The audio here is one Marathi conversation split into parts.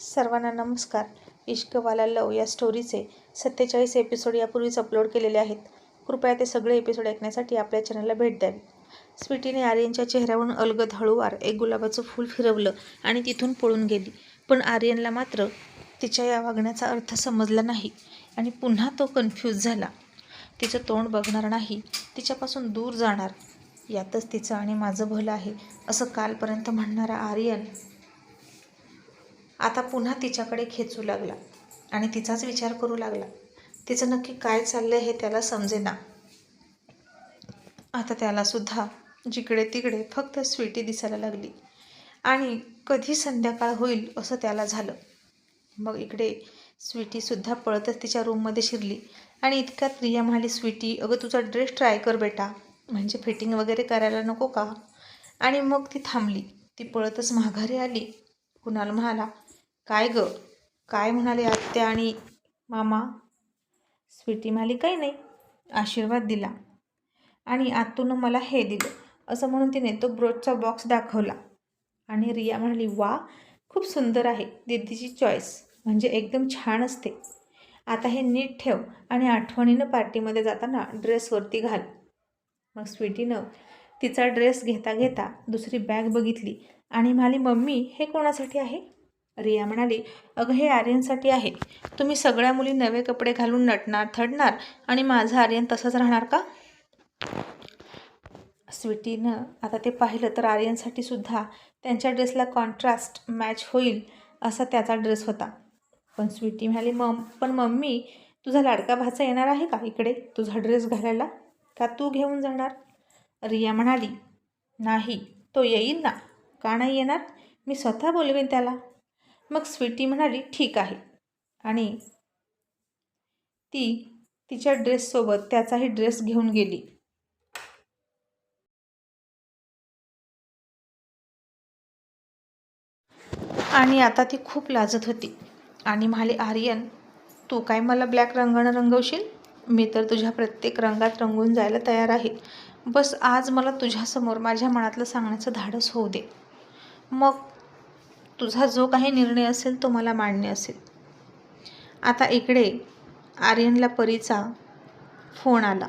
सर्वांना नमस्कार. इश्कवाला लव या स्टोरीचे सत्तेचाळीस एपिसोड यापूर्वीच अपलोड केलेले आहेत. कृपया ते सगळे एपिसोड ऐकण्यासाठी आपल्या चॅनलला भेट द्यावी. स्वीटीने आर्यनच्या चेहऱ्यावरून अलगद हळूवार एक गुलाबाचं फूल फिरवलं आणि तिथून पळून गेली. पण आर्यनला मात्र तिच्या या वागण्याचा अर्थ समजला नाही आणि पुन्हा तो कन्फ्यूज झाला. तिचं तोंड बघणार नाही तिच्यापासून दूर जाणार. यातच तिचं आणि माझं भलं आहे असं कालपर्यंत म्हणणारा आर्यन आता पुन्हा तिच्याकडे खेचू लागला आणि तिचाच विचार करू लागला. तिचं नक्की काय चाललं हे त्याला समजेना. आता त्यालासुद्धा जिकडे तिकडे फक्त स्वीटी दिसायला लागली. आणि कधी संध्याकाळ होईल असं त्याला झालं. मग इकडे स्वीटीसुद्धा पळतच तिच्या रूममध्ये शिरली. आणि इतक्यात प्रिया म्हणाली स्वीटी अगं तुझा ड्रेस ट्राय कर बेटा. म्हणजे फिटिंग वगैरे करायला नको का? आणि मग ती थांबली. ती पळतच माघारी आली. कुणाल म्हणाला काय ग? काय म्हणाले आत्या आणि मामा? स्वीटी म्हणाली काही नाही. आशीर्वाद दिला. आणि आतून मला हे दिलं असं म्हणून तिने तो ब्रोचचा बॉक्स दाखवला. आणि रिया म्हणाली वा खूप सुंदर आहे दीदीची चॉईस म्हणजे एकदम छान असते. आता हे नीट ठेव आणि आठवणीनं पार्टीमध्ये जाताना ड्रेसवरती घाल. मग स्वीटीनं तिचा ड्रेस घेता घेता दुसरी बॅग बघितली आणि म्हणाली मम्मी हे कोणासाठी आहे? रिया म्हणाली अगं हे आर्यनसाठी आहे. तुम्ही सगळ्या मुली नवे कपडे घालून नटणार थडणार आणि माझं आर्यन तसंच राहणार का? स्वीटीनं आता ते पाहिलं तर आर्यनसाठी सुद्धा त्यांच्या ड्रेसला कॉन्ट्रास्ट मॅच होईल असा त्याचा ड्रेस होता. पण स्वीटी म्हणाली मम पण मम्मी तुझा लाडका भाचा येणार आहे का इकडे? तुझा ड्रेस घालायला? का तू घेऊन जाणार? रिया म्हणाली नाही तो येईल ना. का नाही येणार? मी स्वतः बोलवेन त्याला. मग स्वीटी म्हणाली ठीक आहे. आणि ती तिच्या ड्रेससोबत त्याचाही ड्रेस घेऊन गेली. आणि आता ती खूप लाजत होती. आणि म्हणाली आर्यन तू काय मला ब्लॅक रंगानं रंगवशील? मी तर तुझ्या प्रत्येक रंगात रंगून जायला तयार आहे. बस आज मला तुझ्यासमोर माझ्या मनातलं सांगण्याचं धाडस होऊ दे. मग तुझा जो काही निर्णय असेल तो मला मान्य असेल. आता इकडे आर्यनला परीचा फोन आला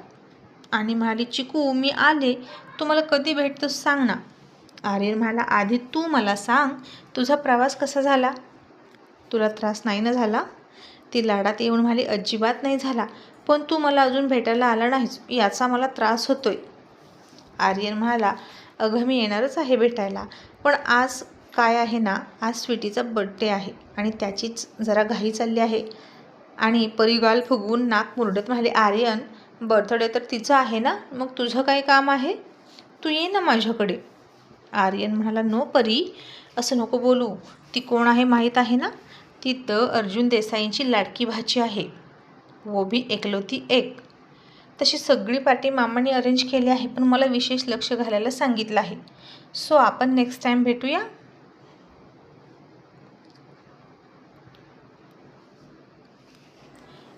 आणि म्हणाली चिकू मी आले. तू मला कधी भेटतोस सांग ना. आर्यन म्हणाला आधी तू मला सांग तुझा प्रवास कसा झाला? तुला त्रास नाही ना झाला? ती लाडात येऊन म्हणाली अजिबात नाही झाला पण तू मला अजून भेटायला आला नाहीस. याचा मला त्रास होतोय. आर्यन म्हणाला अगं मी येणारच आहे भेटायला पण आज काय आहे ना आज स्वीटीचा बड्डे आहे आणि त्याचीच जरा घाई चालली आहे. आणि परिगाल फुगवून नाक मुरडत म्हणाले आर्यन बर्थडे तर तिचं आहे ना मग तुझं काय काम आहे? तू ये ना माझ्याकडे. आर्यन म्हणाला नो परी असं नको बोलू. ती कोण आहे माहीत आहे ना? ती तर अर्जुन देसाईंची लाडकी भाची आहे. वो बी एकलोती एक. तशी सगळी पार्टी मामाने अरेंज केली आहे पण मला विशेष लक्ष घालायला सांगितलं आहे. सो आपण नेक्स्ट टाईम भेटूया.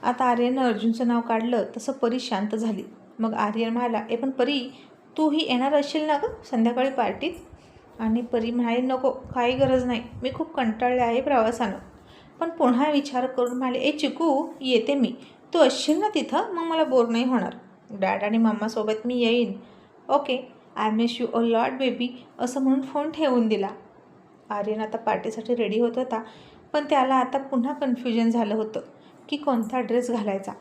आता आर्यनं अर्जुनचं नाव काढलं तसं परी शांत झाली. मग आर्यन म्हणाला ए पण परी तूही येणार असशील ना गं संध्याकाळी पार्टीत? आणि परी म्हणाली नको काही गरज नाही. मी खूप कंटाळले आहे प्रवासानं. पण पुन्हा विचार करून म्हणाले ए चिकू येते मी. तू असशील ना तिथं? मग मला बोर नाही होणार. डॅड आणि मम्मासोबत मी येईन. Okay I miss you a lot baby असं म्हणून फोन ठेवून दिला. आर्यन आता पार्टीसाठी रेडी होत होता पण त्याला आता पुन्हा कन्फ्युजन झालं होतं. की कोणता ड्रेस घालायचा?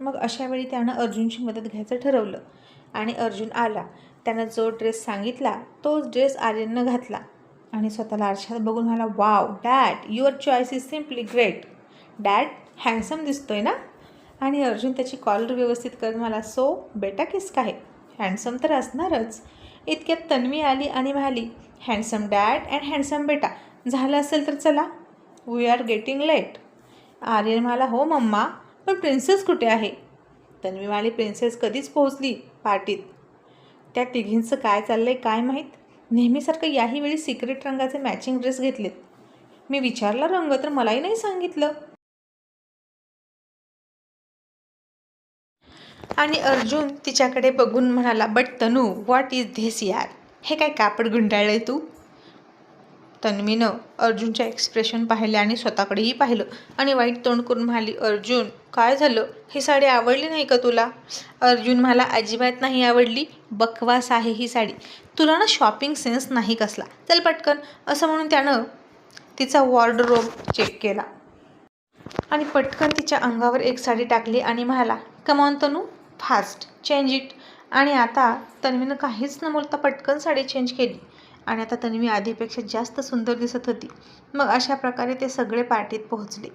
मग अशावेळी त्यानं अर्जुनची मदत घ्यायचं ठरवलं. आणि अर्जुन आला. त्यानं जो ड्रेस सांगितला तोच ड्रेस आर्यननं घातला. आणि स्वतःला आरशात बघून म्हणाला wow dad your choice is simply great. Dad handsome दिसतोय ना? आणि अर्जुन त्याची कॉलर व्यवस्थित करत मला सो बेटा किस काय हँडसम तर असणारच. इतक्यात तन्वी आली आणि म्हणाली हँडसम डॅड अँड हँडसम बेटा झालं असेल तर चला. We are getting late. Aryan म्हणाला हो मम्मा पण प्रिन्सेस कुठे आहे? तन्वी म्हणाली प्रिन्सेस कधीच पोहोचली पार्टीत. त्या तिघींचं काय चाललं आहे काय माहीत? नेहमीसारखं याही वेळी सिक्रेट रंगाचे मॅचिंग ड्रेस घेतलेत. मी विचारला रंग तर मलाही नाही सांगितलं. आणि अर्जुन तिच्याकडे बघून म्हणाला but Tanu what is this यार? हे काय कापड गुंडाळलंय तू? तन्वीनं अर्जुनच्या एक्सप्रेशन पाहिले आणि स्वतःकडेही पाहिलं. आणि वाईट तोंड करून म्हणाली अर्जुन काय झालं? ही साडी आवडली नाही का तुला? अर्जुन मला अजिबात नाही आवडली. बकवास आहे ही साडी. तुला ना शॉपिंग सेन्स नाही कसला. चल पटकन. असं म्हणून त्यानं तिचा वॉर्डरोब चेक केला. आणि पटकन तिच्या अंगावर एक साडी टाकली आणि म्हणाला come on Tanu fast change it आणि आता तन्वीनं काहीच न बोलता पटकन साडी चेंज केली. आणि आता तन्वी आधीपेक्षा जास्त सुंदर दिसत होती. मग अशा प्रकारे ते सगळे पार्टीत पोहोचले.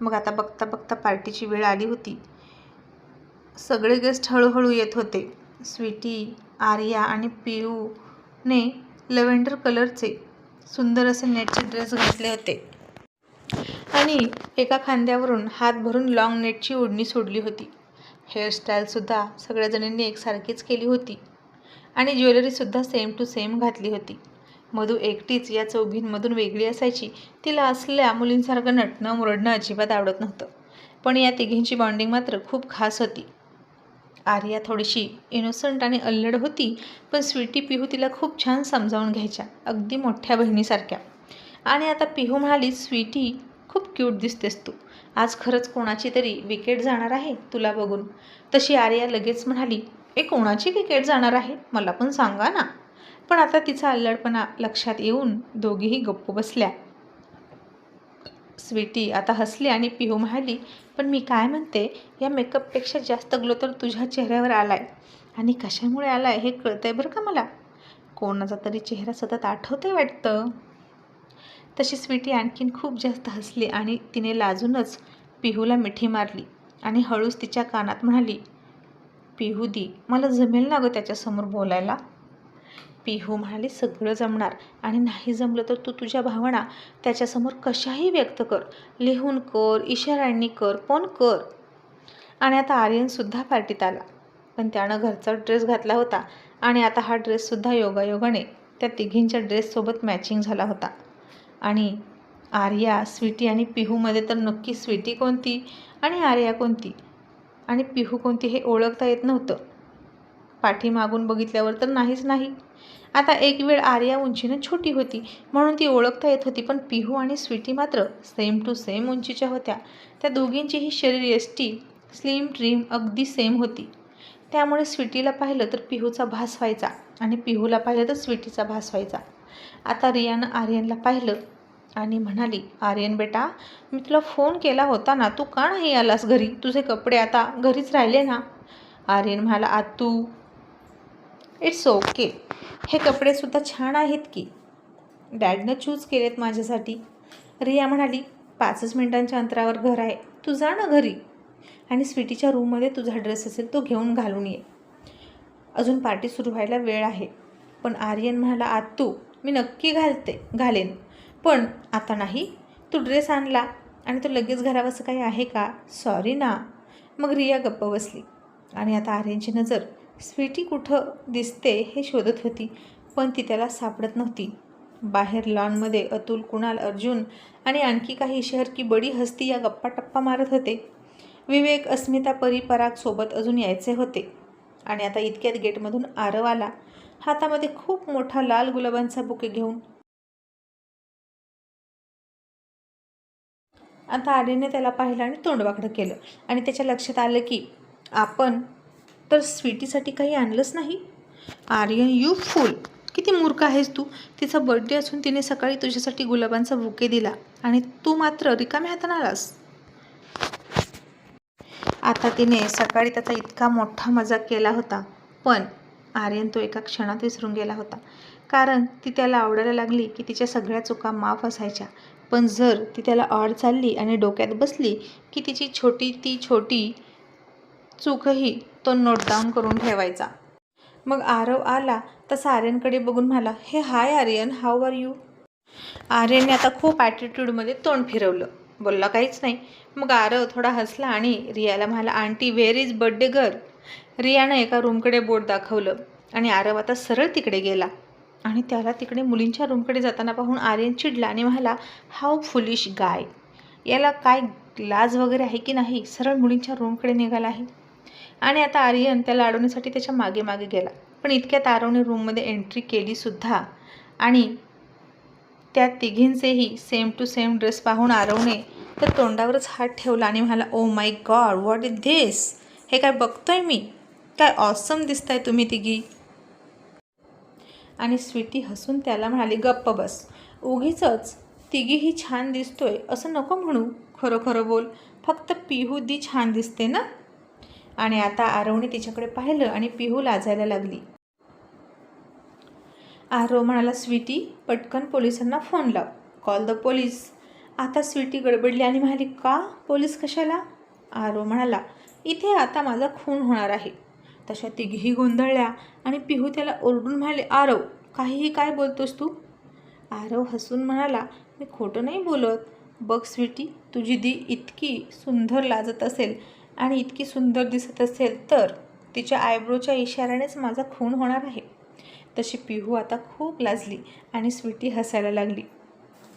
मग आता बघता बघता पार्टीची वेळ आली होती. सगळे गेस्ट हळूहळू येत होते. स्वीटी आर्या आणि पियूने लव्हेंडर कलरचे सुंदर असे नेटचे ड्रेस घातले होते. आणि एका खांद्यावरून हात भरून लाँग नेटची ओढणी सोडली होती. हेअरस्टाईलसुद्धा सगळ्याजणींनी एकसारखीच केली होती. आणि ज्वेलरीसुद्धा सेम टू सेम घातली होती. मधू एकटीच या चौघींमधून वेगळी असायची तिला असल्या मुलींसारखं नटणं मुरडणं अजिबात आवडत नव्हतं. पण या तिघींची बॉन्डिंग मात्र खूप खास होती. आर्या थोडीशी इनोसंट आणि अल्लड होती पण स्वीटी पिहू तिला खूप छान समजावून घ्यायच्या अगदी मोठ्या बहिणीसारख्या. आणि आता पिहू म्हणाली स्वीटी खूप क्यूट दिसतेस तू. आज खरंच कोणाची तरी विकेट जाणार आहे तुला बघून. तशी आर्या लगेच म्हणाली ए कोणाची क्रिकेट जाणार आहे? मला पण सांगा ना. पण आता तिचा अल्लडपणा लक्षात येऊन दोघीही गप्प बसल्या. स्वीटी आता हसली आणि पिहू म्हणाली पण मी काय म्हणते? या मेकअपपेक्षा जास्त ग्लो तर तुझ्या चेहऱ्यावर आला आहे आणि कशामुळे आला आहे हे कळतं आहे बरं का मला? कोणाचा तरी चेहरा सतत आठवते वाटतं. तशी स्वीटी आणखीन खूप जास्त हसली आणि तिने लाजूनच पिहूला मिठी मारली आणि हळूच तिच्या कानात म्हणाली पिहू दी. मला जमेल ना गं त्याच्यासमोर बोलायला? पिहू म्हणाली सगळं जमणार. आणि नाही जमलं तर तू तुझ्या भावना त्याच्यासमोर कशाही व्यक्त कर. लिहून कर इशाऱ्यांनी कर पण कर. आणि आता आर्यनसुद्धा पार्टीत आला. पण त्यानं घरचा ड्रेस घातला होता आणि आता हा ड्रेससुद्धा योगायोगाने त्या तिघींच्या ड्रेससोबत मॅचिंग झाला होता. आणि आर्या स्वीटी आणि पिहूमध्ये तर नक्की स्वीटी कोणती आणि आर्या कोणती? आणि पिहू कोणती हे ओळखता येत नव्हतं. पाठीमागून बघितल्यावर तर नाहीच नाही. आता एक वेळ आर्या उंचीनं छोटी होती म्हणून ती ओळखता येत होती पण पिहू आणि स्वीटी मात्र सेम टू सेम उंचीच्या होत्या. त्या दोघींचीही शरीर यष्टी स्लिम ट्रीम अगदी सेम होती. त्यामुळे स्वीटीला पाहिलं तर पिहूचा भास व्हायचा आणि पिहूला पाहिलं तर स्वीटीचा भास व्हायचा. आता रियानं आर्यनला पाहिलं आणि म्हणाली आर्यन बेटा मी तुला फोन केला होता ना तू का नाही आलास घरी? तुझे कपडे आता घरीच राहिले ना? आर्यन म्हणाला आतू इट्स ओके हे कपडेसुद्धा छान आहेत की? डॅडनं चूज केलेत माझ्यासाठी. रिया म्हणाली पाचच मिनिटांच्या अंतरावर घर आहे. तू जा ना घरी. आणि स्वीटीच्या रूममध्ये तुझा ड्रेस असेल तो घेऊन घालून ये. अजून पार्टी सुरू व्हायला वेळ आहे. पण आर्यन म्हणाला आतू मी नक्की घालते घालेन. पण आता नाही. तू ड्रेस आणला आणि तो लगेच घरावंसं काही आहे का? सॉरी ना. मग रिया गप्प बसली. आणि आता आर्यनची नजर स्वीटी कुठं दिसते हे शोधत होती पण ती त्याला सापडत नव्हती. बाहेर लॉनमध्ये अतुल कुणाल अर्जुन आणि आणखी काही शहर की बडी हस्ती या गप्पा टप्पा मारत होते. विवेक अस्मिता परी पराग सोबत अजून यायचे होते. आणि आता इतक्यात गेटमधून आरव आला. हातामध्ये खूप मोठा लाल गुलाबांचा बुके घेऊन आता आर्यने त्याला पाहिलं आणि तोंडवाकडं केलं. आणि त्याच्या लक्षात आलं की आपण तर स्वीटीसाठी काही आणलंच नाही. Aryan you fool! किती मूर्ख आहेस तू. तिचा बर्थडे असून तिने सकाळी तुझ्यासाठी गुलाबांचा बुके दिला आणि तू मात्र रिकाम्या हाताने आलास. आता तिने सकाळी त्याचा इतका मोठा मजाक केला होता. पण आर्यन तो एका क्षणात विसरून गेला होता. कारण ती त्याला आवडायला लागली की तिच्या सगळ्या चुका माफ असायच्या. पण जर ती त्याला ऑड चालली आणि डोक्यात बसली की तिची छोटी ती छोटी चूकही तो नोट डाऊन करून ठेवायचा. मग आरव आला तसा आर्यनकडे बघून म्हणाला hey hi Aryan how are you? आर्यनने आता खूप ॲटिट्यूडमध्ये तोंड फिरवलं. बोलला काहीच नाही. मग आरव थोडा हसला आणि रियाला म्हणाला aunty where is birthday girl रियानं एका रूमकडे बोट दाखवलं आणि आरव आता सरळ तिकडे गेला. आणि त्याला तिकडे मुलींच्या रूमकडे जाताना पाहून आर्यन चिडला आणि म्हणाला हाऊ फुलिश गाय याला काय लाज वगैरे आहे की नाही? सरळ मुलींच्या रूमकडे निघाला आहे. आणि आता आर्यन त्याला अडवण्यासाठी त्याच्यामागे मागे गेला. पण इतक्यात आरवने रूममध्ये एंट्री केलीसुद्धा आणि त्या तिघींचेही सेम टू सेम ड्रेस पाहून आरवने तर तोंडावरच हात ठेवला आणि म्हणाला ओ my god what is this हे काय बघतोय मी? काय ऑसम दिसताय तुम्ही तिघी. आणि स्वीटी हसून त्याला म्हणाली गप्प बस. उगीच तिघीही छान दिसतोय असं नको म्हणू. खरं खरं बोल. फक्त पिहू दी छान दिसते ना? आणि आता आरवने तिच्याकडे पाहिलं आणि पिहू लाजायला लागली. आरव म्हणाला स्वीटी पटकन पोलिसांना फोन लाव. Call the police. आता स्वीटी गडबडली आणि म्हणाली का? पोलीस कशाला? आरव म्हणाला इथे आता माझा खून होणार आहे. तशा तिघीही गोंधळल्या आणि पिहू त्याला ओरडून म्हणाले आरव काहीही काय बोलतोस तू? आरव हसून म्हणाला मी खोटं नाही बोलत. बघ स्वीटी तुझी दी इतकी सुंदर लाजत असेल आणि इतकी सुंदर दिसत असेल तर तिच्या आयब्रोच्या इशाऱ्यानेच माझा खून होणार आहे. तशी पिहू आता खूप लाजली आणि स्वीटी हसायला लागली.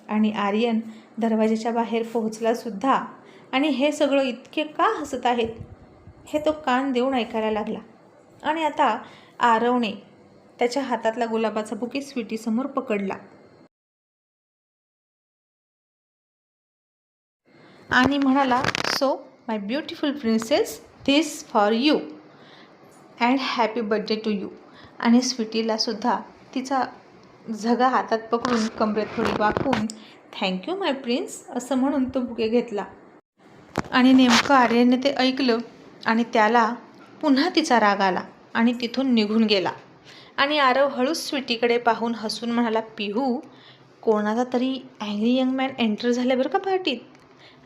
आणि आर्यन दरवाजाच्या बाहेर पोहोचलासुद्धा आणि हे सगळं इतके का हसत आहेत? हे तो कान देऊन ऐकायला लागला. आणि आता आरवणे त्याच्या हातातला गुलाबाचा बुके स्वीटीसमोर पकडला. आणि म्हणाला so my beautiful princess this for you and happy birthday to you आणि स्वीटीलासुद्धा तिचा झगा हातात पकडून कमरेत थोडी वाकून थँक्यू माय प्रिन्स असं म्हणून तो बुके घेतला. आणि नेमकं आर्यने ते ऐकलं आणि त्याला पुन्हा तिचा राग आला. आणि तिथून निघून गेला. आणि आरव हळूच स्वीटीकडे पाहून हसून म्हणाला पिहू कोणाचा तरी अँग्री यंग मॅन एंटर झाले बरं का पार्टीत?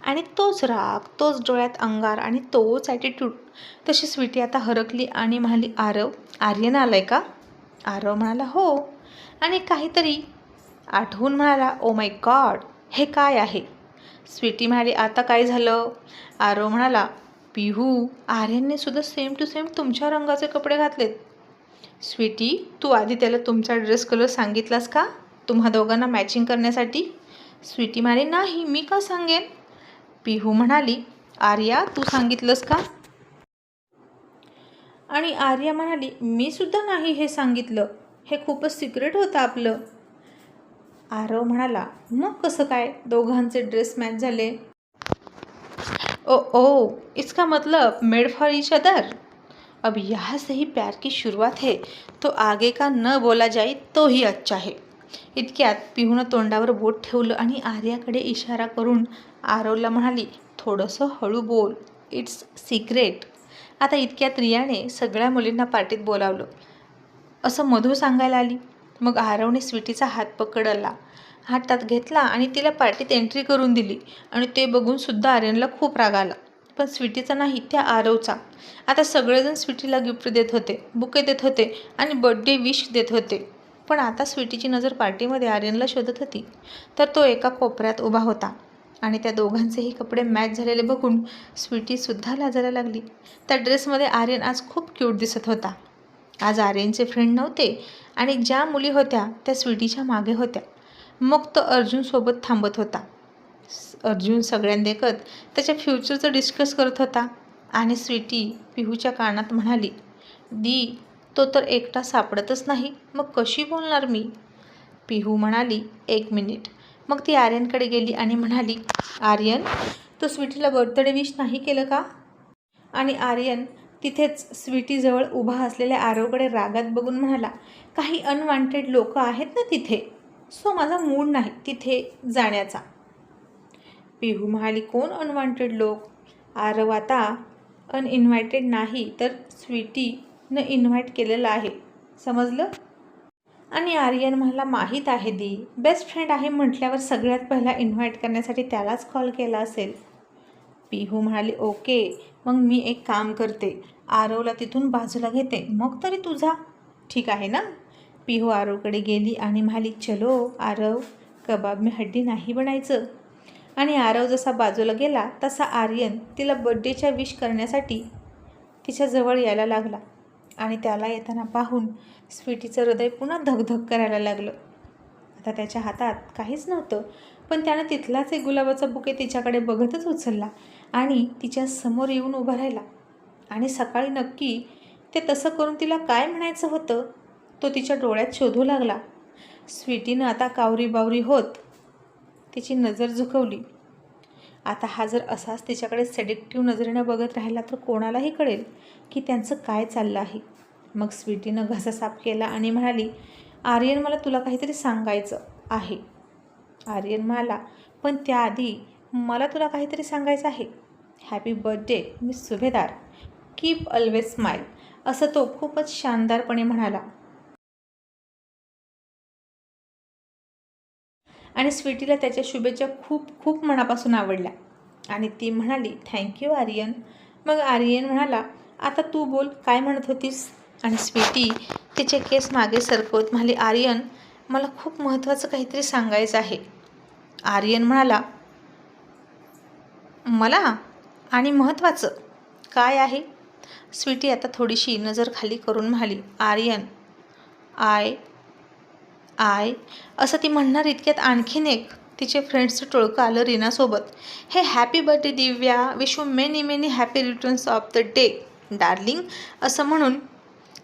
आणि तोच राग तोच डोळ्यात अंगार आणि तोच ॲटिट्यूड तशी स्वीटी आता हरकली आणि म्हणाली आरव आर्यन आलाय का? आरव म्हणाला हो. आणि काहीतरी आठवून म्हणाला ओ माय गॉड हे काय आहे? स्वीटी म्हणाली आता काय झालं? आरव म्हणाला पिहू आर्यनने सुद्धा सेम टू सेम तुमच्या रंगाचे कपडे घातलेत. स्वीटी तू आधी त्याला तुमचा ड्रेस कलर सांगितलास का? तुम्हा दोघांना मॅचिंग करण्यासाठी? स्वीटी म्हणाली नाही मी का सांगेन? पिहू म्हणाली आर्या तू सांगितलंस का? आणि आर्या म्हणाली मी सुद्धा नाही हे सांगितलं. हे खूपच सिक्रेट होतं आपलं. आरव म्हणाला मग कसं काय? दोघांचे ड्रेस मॅच झाले. ओ ओ इसका मतलब मेड फॉर इच अदर अब यहाँ से ही प्यार की शुरुआत है तो आगे का न बोला जाई तो ही अच्छा है। इतक्यात पिहूनं तोंडावर बोट ठेवलं आणि आर्याकडे इशारा करून आरवला म्हणाली थोडंसं हळू बोल इट्स सिक्रेट. आता इतक्यात रियाने सगळ्या मुलींना पार्टीत बोलावलं. असं मधू सांगायला आली. मग आरवने स्वीटीचा हात पकडला. हातात घेतला आणि तिला पार्टीत एंट्री करून दिली. आणि ते बघून सुद्धा आर्यनला खूप राग आला. पण स्वीटीचा नाही त्या आरवचा. आता सगळेजण स्वीटीला गिफ्ट देत होते बुके देत होते आणि बड्डे विश देत होते. पण आता स्वीटीची नजर पार्टीमध्ये आर्यनला शोधत होती. तर तो एका कोपऱ्यात उभा होता. आणि त्या दोघांचेही कपडे मॅच झालेले बघून स्वीटीसुद्धा लाजायला लागली. त्या ड्रेसमध्ये आर्यन आज खूप क्यूट दिसत होता. आज आर्यनचे फ्रेंड नव्हते आणि ज्या मुली होत्या त्या स्वीटीच्या मागे होत्या. मग तो अर्जुनसोबत थांबत होता. अर्जुन सगळ्यांदेखत त्याच्या फ्युचरचं डिस्कस करत होता आणि स्वीटी पिहूच्या कानात म्हणाली दी तो तर एकटा सापडतच नाही. मग कशी बोलणार मी? पिहू म्हणाली एक मिनिट मग ती आर्यनकडे गेली आणि म्हणाली आर्यन तू स्वीटीला बर्थडे विश नाही केलं का? आणि आर्यन तिथेच स्वीटीजवळ उभा असलेल्या आरोकडे रागात बघून म्हणाला काही अनवॉन्टेड लोक आहेत ना तिथे? सो माझा मूड नाही तिथे जाण्याचा. पिहू म्हणाली कोण अनवॉन्टेड लोक? आरव आता अनइन्व्हायटेड नाही तर स्वीटीनं इन्व्हाइट केलेलं आहे. समजलं? आणि आर्यन मला माहीत आहे दी बेस्ट फ्रेंड आहे म्हटल्यावर सगळ्यात पहिला इन्व्हाइट करण्यासाठी त्यालाच कॉल केला असेल. पिहू म्हणाली ओके मग मी एक काम करते. आरवला तिथून बाजूला घेते. मग तरी तुझा. ठीक आहे ना? पिहू आरवकडे गेली आणि म्हणाली चलो आरव कबाब मी हड्डी नाही बनायचं. आणि आरव जसा बाजूला गेला तसा आर्यन तिला बड्डेच्या विश करण्यासाठी तिच्याजवळ यायला लागला. आणि त्याला येताना पाहून स्वीटीचं हृदय पुन्हा धगधग करायला लागलं. आता त्याच्या हातात काहीच नव्हतं पण त्यानं तिथलाच एक गुलाबाचा बुके तिच्याकडे बघतच उचलला आणि तिच्या समोर येऊन उभा राहिला. आणि सकाळी नक्की ते तसं करून तिला काय म्हणायचं होतं? तो तिच्या डोळ्यात शोधू लागला. स्वीटीनं आता कावरी बावरी होत तिची नजर झुकवली. आता हा जर असाच तिच्याकडे सेडिक्टिव्ह नजरेनं बघत राहिला तर कोणालाही कळेल की त्यांचं काय चाललं आहे. मग स्वीटीनं घसा साफ केला आणि म्हणाली आर्यन मला तुला काहीतरी सांगायचं आहे. आर्यन म्हणाला पण त्याआधी मला तुला काहीतरी सांगायचं आहे. हॅपी बर्थडे मी सुभेदार कीप ऑलवेज स्माईल असं तो खूपच शानदारपणे म्हणाला. आणि स्वीटीला त्याच्या शुभेच्छा खूप खूप मनापासून आवडल्या. आणि ती म्हणाली थँक्यू आर्यन. मग आर्यन म्हणाला आता तू बोल काय म्हणत होतीस? आणि स्वीटी तिचे केस मागे सरकवत म्हणाली आर्यन मला खूप महत्त्वाचं काहीतरी सांगायचं आहे. आर्यन म्हणाला मला? आणि महत्त्वाचं? काय आहे? स्वीटी आता थोडीशी नजर खाली करून म्हणाली आर्यन आय आय असं ती म्हणणार इतक्यात आणखीन एक तिचे फ्रेंड्सचं टोळकं आलं रीनासोबत. Hey happy birthday Divya. Wish you many many happy returns of the day darling असं म्हणून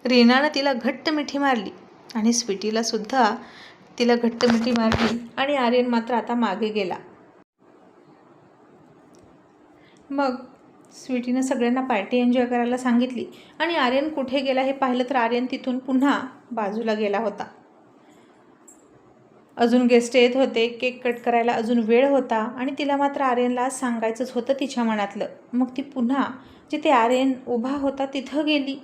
रीनानं तिला घट्ट मिठी मारली आणि स्वीटीला सुद्धा तिला घट्ट मिठी मारली आणि आर्यन मात्र आता मागे गेला. मग स्वीटीनं सगळ्यांना पार्टी एन्जॉय करायला सांगितली आणि आर्यन कुठे गेला हे पाहिलं तर आर्यन तिथून पुन्हा बाजूला गेला होता. अजून गेस्ट येत होते केक कट करायला अजून वेळ होता आणि तिला मात्र आर्यनला आज सांगायचंच होतं तिच्या मनातलं. मग ती पुन्हा जिथे आर्यन उभा होता तिथं गेली.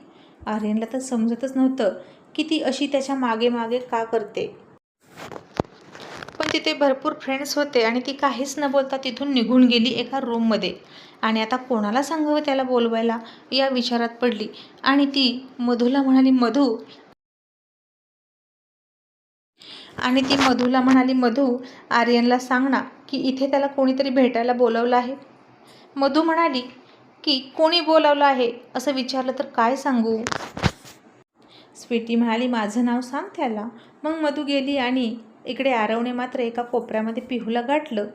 आर्यनला तर समजतच नव्हतं की ती अशी त्याच्यामागे मागे का करते. पण तिथे भरपूर फ्रेंड्स होते आणि ती काहीच न बोलता तिथून निघून गेली एका रूममध्ये आणि आता कोणाला सांगावं त्याला बोलवायला? या विचारात पडली. आणि ती मधूला म्हणाली मधू आणि ती मधूला म्हणाली मधू आर्यनला सांग ना की इथे त्याला कोणीतरी भेटायला बोलवलं आहे. मधू म्हणाली की कोणी बोलावलं आहे? असं विचारलं तर काय सांगू? स्वीटी म्हणाली माझं नाव सांग त्याला. मग मधू गेली आणि इकडे आरवने मात्र एका कोपऱ्यामध्ये पिहूला गाठलं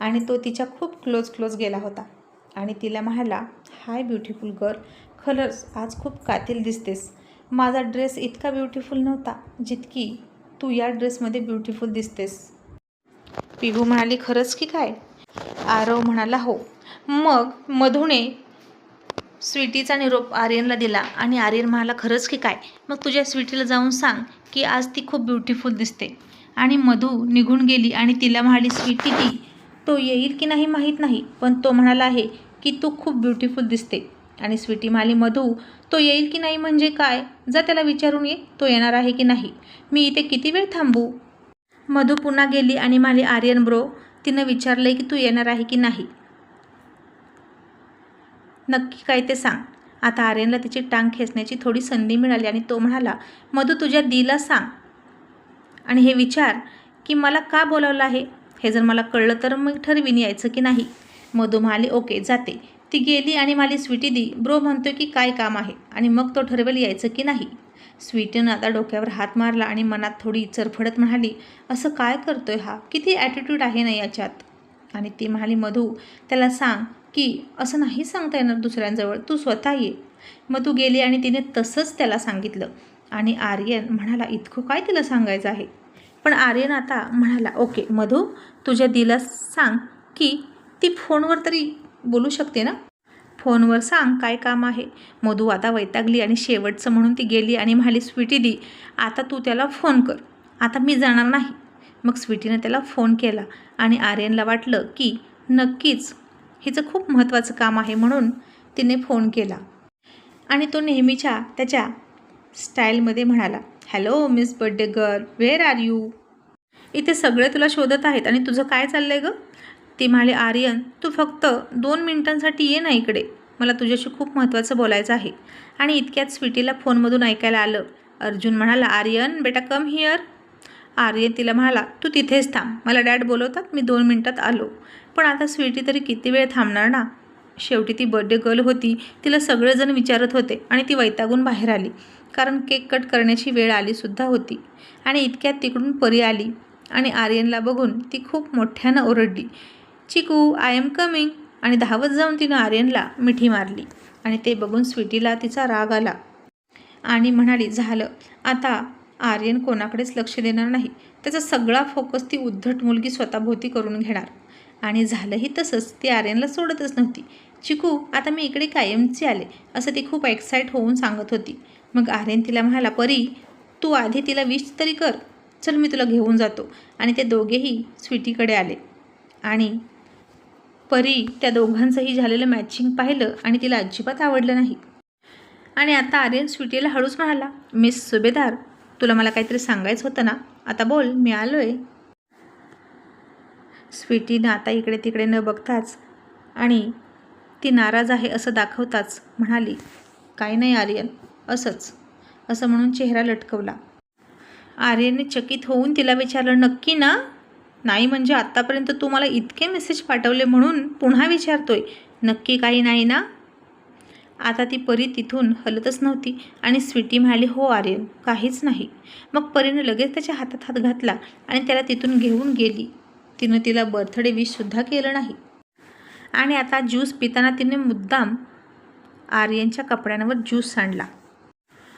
आणि तो तिच्या खूप क्लोज क्लोज गेला होता. आणि तिला म्हणाला हाय ब्युटिफुल गर्ल खरंच आज खूप कातील दिसतेस. माझा ड्रेस इतका ब्युटिफुल नव्हता जितकी तू या ड्रेसमध्ये ब्युटिफुल दिसतेस. पिहू म्हणाली खरंच की काय? आरव म्हणाला हो. मग मधूने स्वीटीचा निरोप आर्यनला दिला आणि आर्यन म्हणाला खरंच की काय? मग तुझ्या स्वीटीला जाऊन सांग की आज ती खूप ब्युटिफुल दिसते. आणि मधू निघून गेली आणि तिला म्हणाली स्वीटी ती तो येईल की नाही माहीत नाही पण तो म्हणाला आहे की तू खूप ब्युटिफुल दिसते. आणि स्वीटी म्हणाली मधू तो येईल की नाही म्हणजे काय? जा त्याला विचारून ये तो येणार आहे की नाही? मी इथे किती वेळ थांबू? मधू पुन्हा गेली आणि म्हणाली आर्यन ब्रो तिनं विचारलं की तू येणार आहे की नाही? नक्की काय ते सांग. आता आर्यनला तिची टांग खेचण्याची थोडी संधी मिळाली आणि तो म्हणाला मधू तुझ्या दीला सांग. आणि हे विचार की मला का बोलावलं आहे? हे जर मला कळलं तर मग ठरवीन यायचं की नाही. मधू म्हणाली ओके जाते. ती गेली आणि माली स्वीटी दी. ब्रो म्हणतो की काय काम आहे? आणि मग तो ठरवेल यायचं की नाही. स्वीटीनं आता डोक्यावर हात मारला आणि मनात थोडी चरफडत म्हणाली असं काय करतोय हा? किती ॲटिट्यूड आहे ना याच्यात? आणि ती म्हणाली मधू त्याला सांग की असं नाही सांगता येणार दुसऱ्यांजवळ. तू स्वतः ये. मग तू गेली आणि तिने तसंच त्याला सांगितलं. आणि आर्यन म्हणाला इतकं काय तिला सांगायचं आहे? पण आर्यन आता म्हणाला ओके मधू तुझ्या दिला सांग की ती फोनवर तरी बोलू शकते ना? फोनवर सांग काय काम आहे? मधू आता वैतागली आणि शेवटचं म्हणून ती गेली आणि म्हणाली स्वीटी दी आता तू त्याला फोन कर. आता मी जाणार नाही. मग स्वीटीनं त्याला फोन केला आणि आर्यनला वाटलं की नक्कीच हिचं खूप महत्त्वाचं काम आहे म्हणून तिने फोन केला. आणि तो नेहमीच्या त्याच्या स्टाईलमध्ये म्हणाला hello miss birthday girl where are you? इथे सगळे तुला शोधत आहेत आणि तुझं काय चाललं आहे गं? ती म्हणाली आर्यन तू फक्त दोन मिनिटांसाठी ये ना इकडे. मला तुझ्याशी खूप महत्त्वाचं बोलायचं आहे. आणि इतक्यात स्वीटीला फोनमधून ऐकायला आलं. अर्जुन म्हणाला आर्यन बेटा कम हिअर आर्यन तिला म्हणाला तू तिथेच थांब. मला डॅड बोलवतात मी दोन मिनटात आलो. पण आता स्वीटी तरी किती वेळ थांबणार ना? शेवटी ती बर्थडे गर्ल होती. तिला सगळेजण विचारत होते आणि ती वैतागून बाहेर आली. कारण केक कट करण्याची वेळ आलीसुद्धा होती. आणि इतक्यात तिकडून परी आली आणि आर्यनला बघून ती खूप मोठ्यानं ओरडली. चिकू आय एम कमिंग आणि धावत जाऊन तिनं आर्यनला मिठी मारली. आणि ते बघून स्वीटीला तिचा राग आला. आणि म्हणाली झालं. आता आर्यन कोणाकडेच लक्ष देणार नाही. त्याचा सगळा फोकस ती उद्धट मुलगी स्वतःभोवती करून घेणार. आणि झालंही तसंच ती आर्यनला सोडतच नव्हती. चिकू आता मी इकडे कायमची आले असं ती खूप एक्साईट होऊन सांगत होती. मग आर्यन तिला म्हणाला परी तू आधी तिला विश तरी कर. चल मी तुला घेऊन जातो. आणि ते दोघेही स्वीटीकडे आले. आणि परी त्या दोघांचंही झालेलं मॅचिंग पाहिलं आणि तिला अजिबात आवडलं नाही. आणि आता आर्यन स्वीटीला हळूच म्हणाला मिस सुभेदार तुला मला काहीतरी सांगायचं होतं ना? आता बोल मी आलो आहे स्वीटीनं आता इकडे तिकडे न बघताच आणि ती नाराज आहे असं दाखवताच म्हणाली. काय नाही आर्यन असंच असं म्हणून चेहरा लटकवला. आर्यनने चकित होऊन तिला विचारलं नक्की ना? नाही म्हणजे आत्तापर्यंत तू मला इतके मेसेज पाठवले म्हणून पुन्हा विचारतोय. नक्की काही नाही ना? आता ती परी तिथून हलतच नव्हती आणि स्वीटी म्हणाली हो आर्यन काहीच नाही. मग परीनं लगेच त्याच्या हातात हात घातला आणि त्याला तिथून घेऊन गेली. तिनं तिला बर्थडे विशसुद्धा केलं नाही. आणि आता ज्यूस पिताना तिने मुद्दाम आर्यनच्या कपड्यांवर ज्यूस सांडला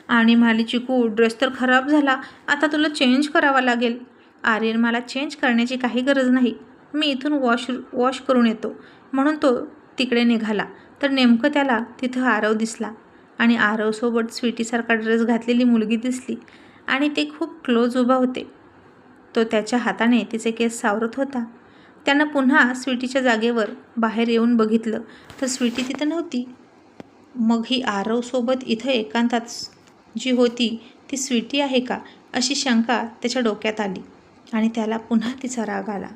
आणि म्हणाली चिकू ड्रेस तर खराब झाला. आता तुला चेंज करावा लागेल. आर्यन मला चेंज करण्याची काही गरज नाही. मी इथून वॉश वॉश करून येतो. म्हणून तो तिकडे निघाला. तर नेमकं त्याला तिथं आरव दिसला. आणि आरवसोबत स्वीटीसारखा ड्रेस घातलेली मुलगी दिसली. आणि ते खूप क्लोज उभा होते. तो त्याच्या हाताने तिचे केस सावरत होता. त्यानं पुन्हा स्वीटीच्या जागेवर बाहेर येऊन बघितलं. तर स्वीटी तिथं नव्हती. मग ही आरवसोबत इथं एकांतात जी होती ती स्वीटी आहे का? अशी शंका त्याच्या डोक्यात आली. आणि त्याला पुन्हा तिचा राग आला.